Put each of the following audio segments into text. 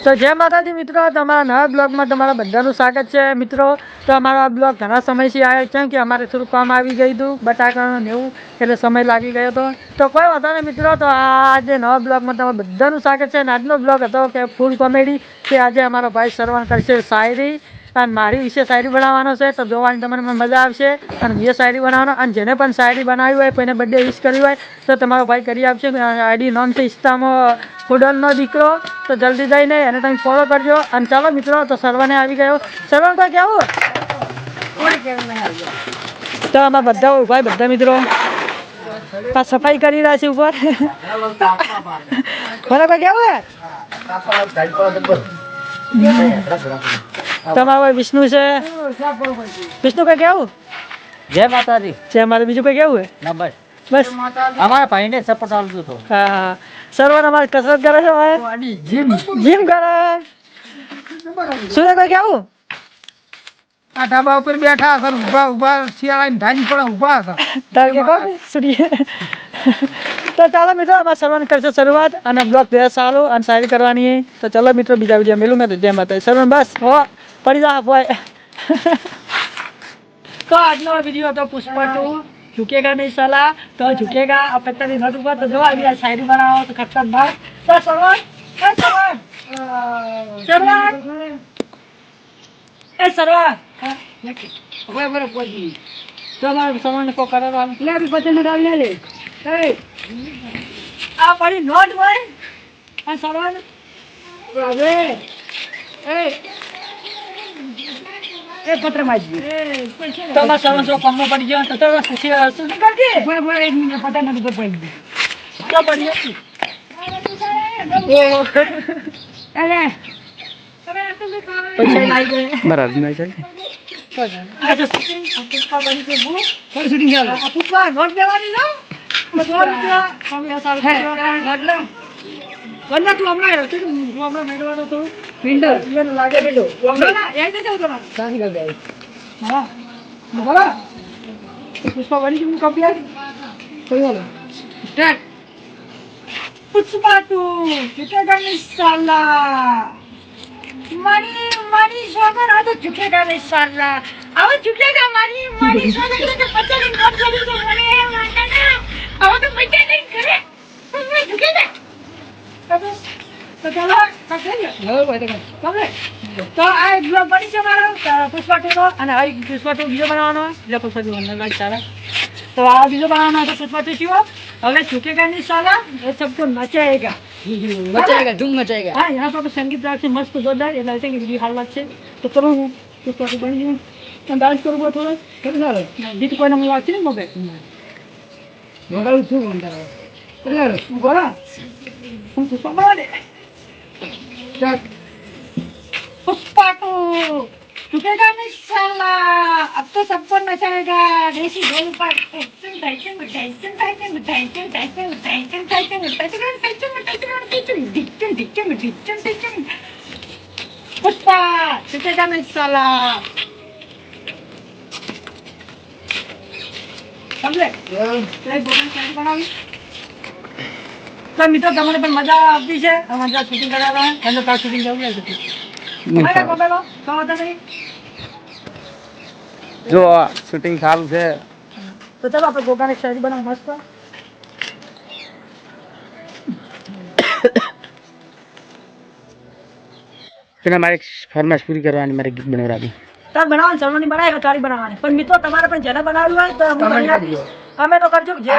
તો જય માતાજી મિત્રો તમારા નવા બ્લોગમાં તમારા બધાનું સ્વાગત છે મિત્રો તો અમારો આ બ્લોગ ઘણા સમયથી આવ્યો કેમ કે અમારે થોડું કામ આવી ગયું હતું બટાકાનું ને એવું એટલે સમય લાગી ગયો હતો તો કોઈ વાંધો નહીં મિત્રો તો આજે નવા બ્લોગમાં તમારા બધાનું સ્વાગત છે અને આજનો બ્લોગ હતો કે ફૂલ કોમેડી કે આજે અમારો ભાઈ સરવણ કરશે શાયરી અને મારી વિશે શાયરી બનાવવાનો છે તો જોવાની તમને મજા આવશે. અને જે શાયરી બનાવવાનો અને જેને પણ શાયરી બનાવી હોય કોઈને બર્થડે વિશ કરી હોય તો તમારો ભાઈ કરી આપશે. આઈડી નામ છે ઇસ્તામાં દીકરો. તો જલ્દી જઈને એને તમે ફોલો કરજો. અને ચાલો મિત્રો તો સર્વને આવી ગયો. સર્વન તો કેવું? તો આમાં બધા ઊભા બધા મિત્રો. આ સફાઈ કરી રહ્યા છે ઉપર. બરાબર કેવું? હે તમારું વિષ્ણુ છે. વિષ્ણુ કઈ કેવું? જય માતાજી. જય અમારે બીજું કઈ કેવું ના બસ. બસ. અમારા ભાઈને સપોર્ટ આવતું હતો હા હા. સર્વન અમારે કસરત કરે છે ભાઈ. જીમ. જીમ કરે. સુરે કોઈ કેવું? આ ધાબા ઉપર બેઠા સર ઊભા ઊભા શિયાળાની ધાની પણ ઊભા હતા. તાર કે કોણ? સૂર્ય તો ચાલો મિત્રો અમારે સર્વન કરશે શરૂઆત અને બ્લોગ બે સારું અને સારી કરવાની. તો ચાલો મિત્રો બીજા વીડિયો મેલું. મેં તો જેમ માતા સર્વન બસ. હો. પડી જા ભાઈ. તો આજનો વીડિયો હતો પુષ્પા ટુ. ઝુકેગા નહીં સલાહ તો ઝુકેગા આ પત્તાની નોટ ઉપર તો જોવા આવી આ શાયરી બનાવો તો ખતરનાક તો સર્વન એ સર્વન સર્વન એ સર્વન બરાબર પહોંચી તો અમારે સર્વન કો કરવાનું લે બી પતંગ ડાલ લે એ આ પડી નોટ હોય. આ સર્વન હવે. એ એ પત્ર માજી તમારા સવાસો કમો પડી ગયો તો તમે ખુશી શું? કરતી ભાઈ ભાઈ એક મિનિટ પતા નથી તો પડી ગયો તો પડી હતી. અરે. બરાબર ના ચાલે. તું હમણાં હમણાં મેળવાનો થોડું ફિલ્ટર ફિલ્ટર લાગે બેડો ઓમરા યાદ ન જાવ તમાર. કાહી લાગે? મારા મારા. પુષ્પા બની શું કોપી આ કોઈ હાલો સ્ટાર્ટ. પુષ્પા ટુ ચુકેગા ની સાલા મારી મારી સોગર આ તો ચુકેગા ની સાલા તો ચાલો પકડી તો આ બ્લોગ બની છે મારો પુષ્પા ટુનો અને હવે પુષ્પા ટુ બીજો બનાવવાનો હોય. એટલે પુષ્પા ટુ અંદર સારા તો આ બીજો બનાવવાનો હોય તો પુષ્પા ટુ શીવો હવે ચૂકેગાની સાલા એ સબકો નચાયેગા. મચાયેગા ધૂમ મચાયેગા હા યહાં પર સંગીત રાખશે મસ્ત જોરદાર. એટલે છે કે વીડિયો હાલવા છે તો ચલો હું પુષ્પા ટુ બની જઉં તમે ડાન્સ કરવો થોડો. કરી સારો? બીજું કોઈ નંબર ને મોબાઈલ શું બોલતા હું પુષ્પા બનાવે पुष्पा टू झुकेगा नहीं साला अब तो सबको नचाएगा देसी ढोल पर tension tension tension tension tension tension tension tension tension tension tension tension tension tension Pushpa झुकेगा नहीं साला સમજે એક બોલન કેમ બનાવી તો મિત્રો તમને પણ મજા આવતી છે. જ્યાં શૂટિંગ કરાવવા એટલે તાર શૂટિંગ જવું છે જો શૂટિંગ સારું છે. તો ચાલો આપણે ગોગાની શાયરી બનાવ મસ્ત. તને મારે ફરમાશ પૂરી કરવાની મારે ગીત બનાવડાવી તાર બનાવવાની ચરવાની બનાવી તારી બનાવવાની. પણ મિત્રો તમારે પણ જેને બનાવ્યું હોય તો કરજો. અમે તો કરજો જે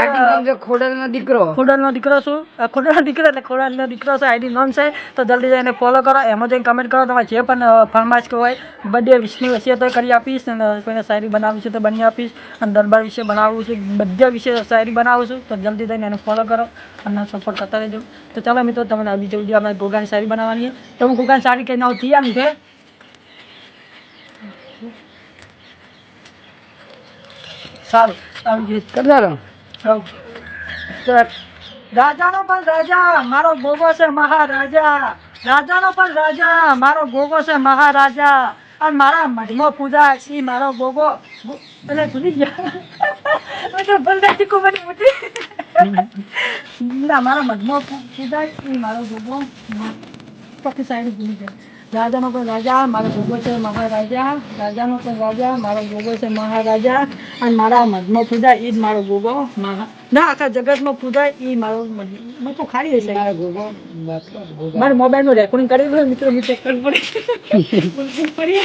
છે ખોડલનો દીકરો. ખોડલનો દીકરો છું ખોડલનો દીકરો એટલે ખોડલનો દીકરો છે આઈડી નામ છે? તો જલ્દી જઈને ફોલો કરો એમાં જઈને કમેન્ટ કરો તમારે જે પણ ફરમાશ હોય બર્થડે વિશની વિશે તો કરી આપીશ અને કોઈને શાયરી બનાવવી છે તો બની આપીશ અને દરબાર વિશે બનાવવું છે બધા વિશે શાયરી બનાવું છું તો જલ્દી જઈને એને ફોલો કરો અને સપોર્ટ કરતા રહેજો. તો ચાલો મિત્રો તમને બીજો વીડિયો આપણે ગોગાની શાયરી બનાવવાની છે. તો હું ગોગાની શાયરી કહીને આવું તૈયાર છે સારું. રાજાનો પણ રાજા મારો ગોગો છે મહારાજા. રાજાનો પણ રાજા મારો ગોગો છે મહારાજા. અને મારા મઢમાં પૂજા છે મારો ગોગો. એટલે ભૂલી ગયા. ભૂલતી કુંવરી મોટી ના મારા મઢમાં પૂજા છે મારો ગોગો. પછી સાઈડ ભૂલી ગયા. રાજાનો પણ રાજા મારો ભોગો છે મહારાજા. રાજાનો પણ રાજા મારો ભોગો છે મહારાજા. અને મારા મઢમાં પૂજા એ જ મારો ભોગો. ના આખા જગતમાં પૂજા એ મારો મેં તો ખાલી હશે. મારા મોબાઈલનું રેકોર્ડિંગ કરી દો મિત્રો હું ચેક કરવું પડે પડી.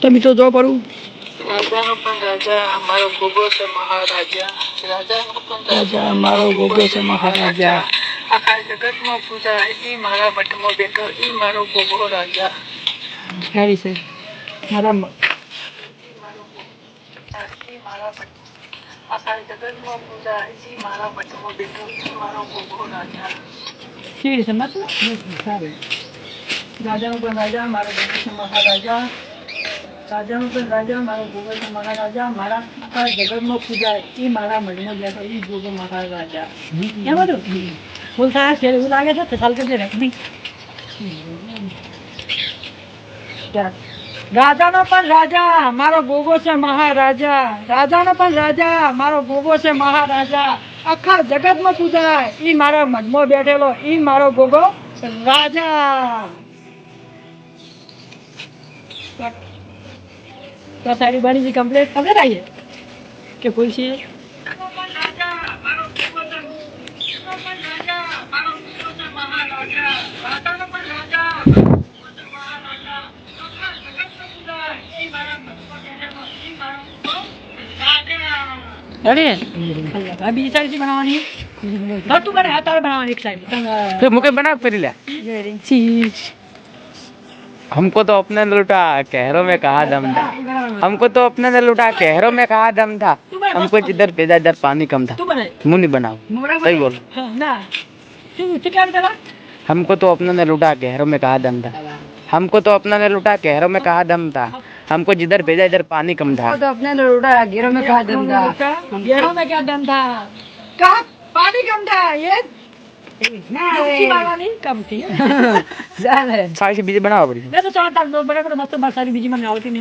તો મિત્રો જો પડું. રાજાનો રાજા અમારો ગોગો છે મહારાજા. રાજા રાજા અમારો ગોગો છે મહારાજા. આખા જગતમાં પૂજા એ મારા મઠમાં બેઠો એ મારો ગોગો રાજા. હેરી છે. મારા આખા જગતમાં પૂજા ઈ મારા મઠમાં બેઠો ઈ મારો ગોગો રાજા. કેવી રીતે મતલબ? સારું. રાજાનો પણ રાજા મારો ગોગો છે મહારાજા. રાજાનો પણ રાજા, મારા ગોગો મારા રાજા, મારા આખા જગતમાં પૂજા ઈ મારા જાય એ ઈ મારા રાજા. એમ બધું ફૂલ થાય છે એવું લાગે છે? તો ચાલ કરજે રેકર્ડિંગ રાજાનો પણ રાજા, મારો ગોગો છે મહારાજા. રાજાનો પણ રાજા, મારો ગોગો છે મહારાજા. આખા જગતમાં પૂજાય. એ મારા મનમાં બેઠેલો, એ મારો ગોગો રાજા. તો સારી બની ગઈ કમ્પ્લીટ કમ્પ્લીટ આવીએ કે ફૂલ છે અરે આ બીજી સાઈડ બનાવવાની હા તું બને તારે બનાવવાની એક સાઈડ फिर मुके बना फिर ले हमको तो अपने ने लुटा कहरों में कहा दम था हमको तो अपने से लुटा के हेरो में कहा हाँ, दम था। हमको जिधर भेजा इधर पानी कम था। मुनि बनाओ। सही बोलो। हमको तो अपने ने लुटा के हेरो में कहा दम था। हमको तो अपना ने लुटा के हेरो में कहा दम था। हमको जिधर भेजा इधर पानी कम था। तो अपने ने लुटा घेरो में कहा दम था। घेरो में क्या दम था। कहा? पानी कम था ये સારી બીજી બનાવવા પડી તો ચાલો તાર બરાબર મસ્ત સારી બીજી મર્યાદા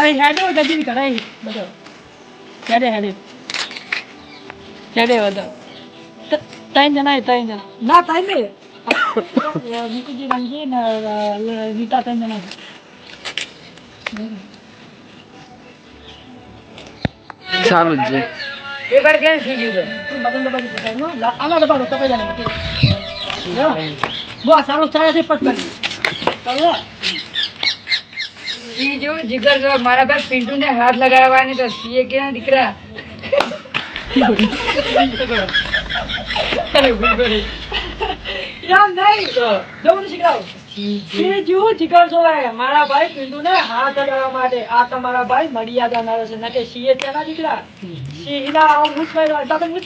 અહીં હેડો દજીને કરાય બધો. હેડે હેડે. હેડે બધો. ત્રણ જણા ત્રણ જણા. ના ત્રણ ને મુકુજી રંગી ને રીતા ત્રણ જણા. સારું છે. એકવાર કેમ થઈ ગયું તું બગલ ડબ્બા થી પકડ આના ડબ્બા રોકતા પહેલા બસ સારું ચાલે છે પટ કરી ઈ જો જીગર જો મારા ભાઈ પિન્ટુ ને હાથ લગાડવાની તો સીએ ક્યાં દીકરા? યાર નહીં જવું મારા ભાઈ પિન્ટુ ને હાથ લગાડવા માટે આ તમારા ભાઈ મર્યાદા ના છે નકે સીએ છે દીકરા? સીધા આવો તમે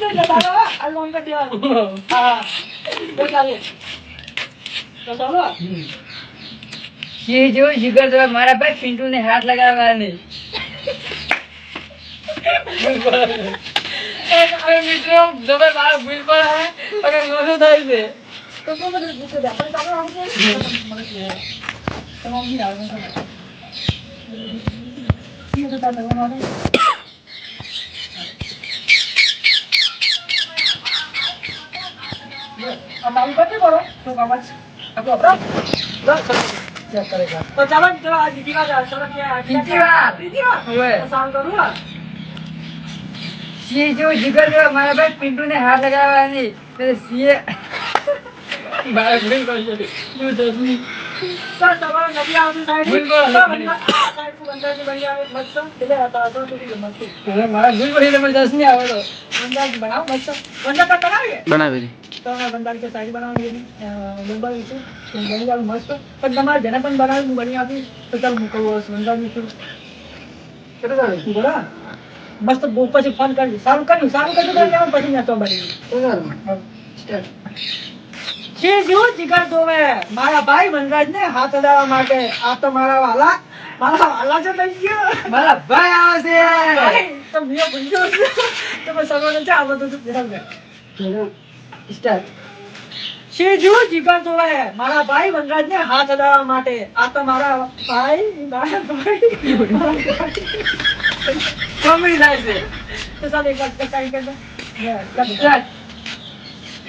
એ જેવું જીગર તો મારા ભાઈ પિન્ટુ ને હાથ લગાવવા નહીં મિત્રો તમે મારા ભૂલ પર આવે અને રોજો થાય છે? અમારી પાસે કરો તો બાબા આપડો આપડો સિંહ જેવું જીગર મારા ભાઈ પિન્ટુ ને હાથ લગાવવાની સિંહે બાય ફ્રેન્ડ કરી મસ્ત એટલે તમારે જેને પણ બનાવી બની આપી તો ચાલ મૂકવું બંદા વિશે કેટલું બોલા મસ્ત બહુ પછી ફોન કરજો સારું કર્યું સારું કર્યું તો પછી નતો બની છે જેવો જીગર દોવે મારા ભાઈ વનરાજ ને હાથ અડાવવા માટે. આ તો મારા વાલા મારા વાલા છે થઈ ગયો. મારા ભાઈ આવે ભાઈ, તો મિયો ભૂલ્યો તમે તમે છે આ બધું ધ્યાન સ્ટાર્ટ શેજુ જીગર દોવે મારા ભાઈ વનરાજ ને હાથ અડાવવા માટે. આ તો મારા ભાઈ મારા ભાઈ કમી થાય છે? તો ચાલ એક કચાઈ કરી દો.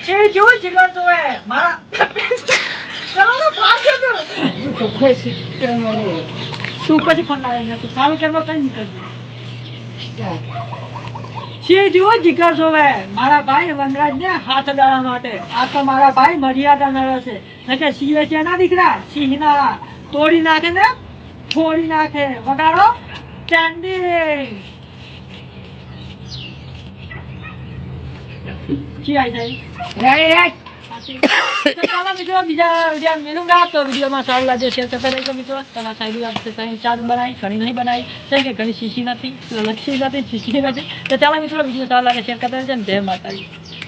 સ્ટાર્ટ જો જીગર દોવે મારા છે? છે જુઓ જીગર જોવે મારા ભાઈ વનરાજ ને હાથ અડાડવા માટે. આ તો મારા ભાઈ મર્યાદા નડે છે. એટલે સિંહ છે ના દીકરા? સિંહ ના તોડી નાખે ને ફોડી નાખે. વગાડો. સ્ટેન્ડિંગ જી આવી જાય મિત્રો, બીજા વીડિયો મિલુંગા તો વિડીયોમાં સારું લાગે શેર કરતા રહેજો મિત્રો. તમારા સાહેબ આપશે સાહેબ ચાર બનાવી ઘણી નહીં બનાવી? છે કે ઘણી શીશી નથી, લક્ષી નથી, શીશી નથી. તો ચાલો મિત્રો વીડિયો સારું લાગે શેર કરતા રહેજો જય માતાજી.